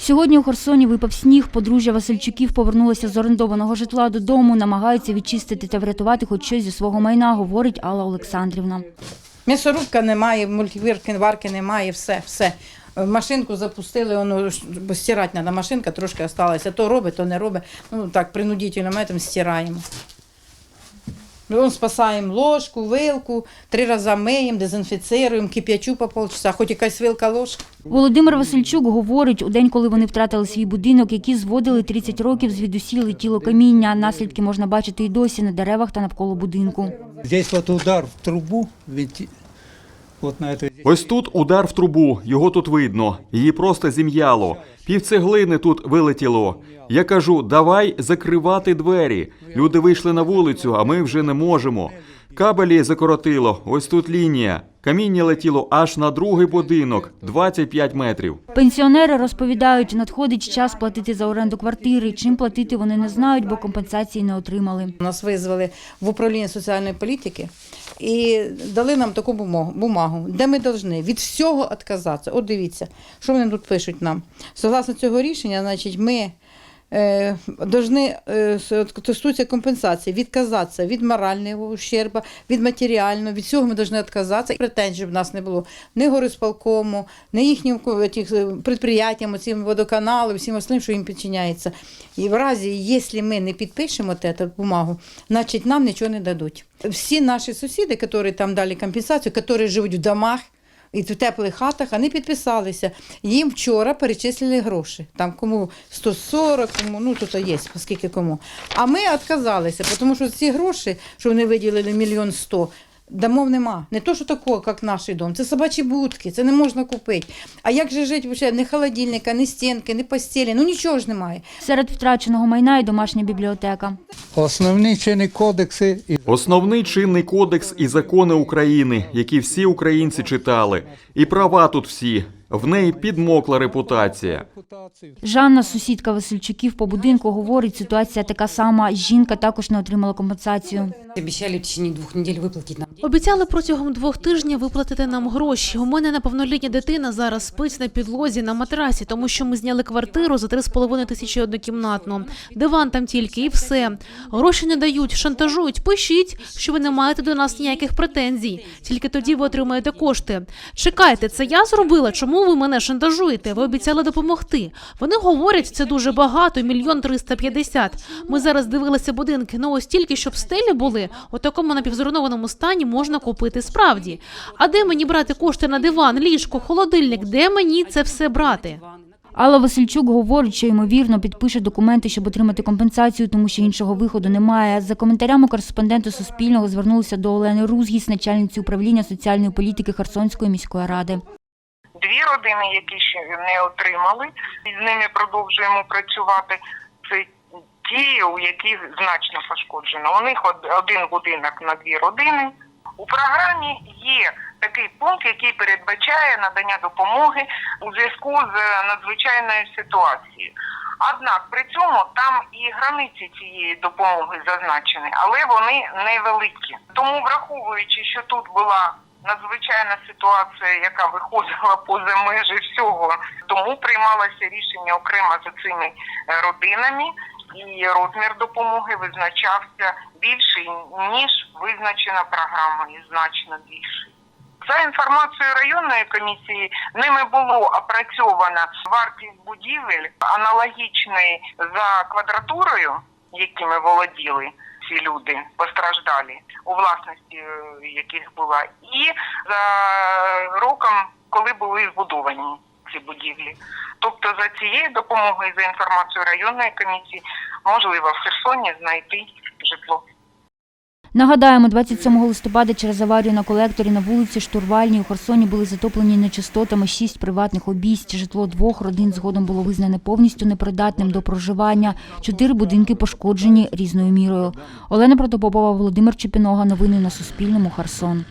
Сьогодні у Херсоні випав сніг. Подружжя Васильчуків повернулося з орендованого житла додому, намагаються відчистити та врятувати хоч щось зі свого майна, говорить Алла Олександрівна. М'ясорубка немає, мультивірки, варки немає, все, все. Е, Машинку запустили, воно бо стирати треба, машинка трошки залишилася. То робить, то не робить. Ну так, принудительно методом стираємо. Ми спасаємо ложку, вилку, три рази миємо, дезінфіцируємо, кип'ячу по полчаса, хоч якась вилка ложка. Володимир Васильчук говорить, у день, коли вони втратили свій будинок, який зводили 30 років, звідусі летіло каміння. Наслідки можна бачити і досі на деревах та навколо будинку. Здесь вот удар в трубу, этой Ось тут удар в трубу, його тут видно. Її просто зім'яло. Півцеглини тут вилетіло. Я кажу, давай закривати двері. Люди вийшли на вулицю, а ми вже не можемо. Кабелі закоротило, ось тут лінія. Каміння летіло аж на другий будинок 25 метрів. Пенсіонери розповідають, надходить час платити за оренду квартири. Чим платити вони не знають, бо компенсації не отримали. Нас визвали в управління соціальної політики і дали нам таку бумагу, де ми повинні від всього відказатися. От дивіться, що вони тут пишуть нам. Согласно цього рішення, значить, ми должны, е, стосується компенсації, відказатися від морального ущерба, від матеріального, від всього ми повинні відказатися. Претензій, в нас не було ні горисполкому, ні їхнім е, підприємствам, цим водоканалу, всім остальним, що їм підчиняється. І в разі, якщо ми не підпишемо цю бумагу, значить нам нічого не дадуть. Всі наші сусіди, які там дали компенсацію, які живуть в домах, і в теплих хатах, вони підписалися. Їм вчора перечислили гроші. Там кому 140, кому, ну тут є, скільки кому. А ми відказалися, тому що ці гроші, що вони виділили мільйон сто, домов нема. Не то, що такого, як наш дом. Це собачі будки, це не можна купити. А як же жити? вже не холодильника, не стінки, не постелі, ну нічого ж немає. Серед втраченого майна і домашня бібліотека. основні чинні кодекси і Основний чинний кодекс і закони України, які всі українці читали. І права тут всі. В неї підмокла репутація. Жанна, сусідка Васильчуків по будинку, говорить, ситуація така сама. Жінка також не отримала компенсацію. Обещали в течение двух недель выплатить нам. Обіцяли протягом двох тижнів виплатити нам гроші. У мене неповнолітня дитина зараз спить на підлозі на матрасі, тому що ми зняли квартиру за 3,5 тисячі однокімнатну. Диван там тільки і все. Гроші не дають, шантажують. Пишіть, що ви не маєте до нас ніяких претензій. Тільки тоді ви отримаєте кошти. Чекайте, це я зробила. Чому ви мене шантажуєте? Ви обіцяли допомогти. Вони говорять, це дуже багато, мільйон триста п'ятдесят. Ми зараз дивилися будинки. Ну ось тільки щоб стелі були у такому напівзруйнованому стані можна купити справді. А де мені брати кошти на диван, ліжко, холодильник? Де мені це все брати? Алла Васильчук говорить, що ймовірно підпише документи, щоб отримати компенсацію, тому що іншого виходу немає. За коментарями кореспонденти Суспільного звернулися до Олени Рузгіс, начальниці управління соціальної політики Херсонської міської ради. Дві родини, які ще не отримали, і з ними продовжуємо працювати. Це ті, у яких значно пошкоджено. У них один будинок на дві родини. У програмі є такий пункт, який передбачає надання допомоги у зв'язку з надзвичайною ситуацією. Однак при цьому там і границі цієї допомоги зазначені, але вони невеликі. Тому, враховуючи, що тут була надзвичайна ситуація, яка виходила поза межі всього, тому приймалося рішення окремо за цими е, родинами, і розмір допомоги визначався більший ніж визначена програмою, значно більший. За інформацією районної комісії, ними було опрацьовано вартість будівель аналогічної за квадратурою, якими володіли ці люди постраждалі, у власності е, яких була, і за роком, коли були збудовані ці будівлі. Тобто за цією допомогою, за інформацією районної комісії, можливо в Херсоні знайти житло. Нагадаємо, 27 листопада через аварію на колекторі на вулиці Штурвальній у Херсоні були затоплені нечистотами шість приватних обійсть. Житло двох родин згодом було визнане повністю непридатним до проживання. Чотири будинки пошкоджені різною мірою. Олена Протопопова, Володимир Чепінога. Новини на Суспільному. Херсон.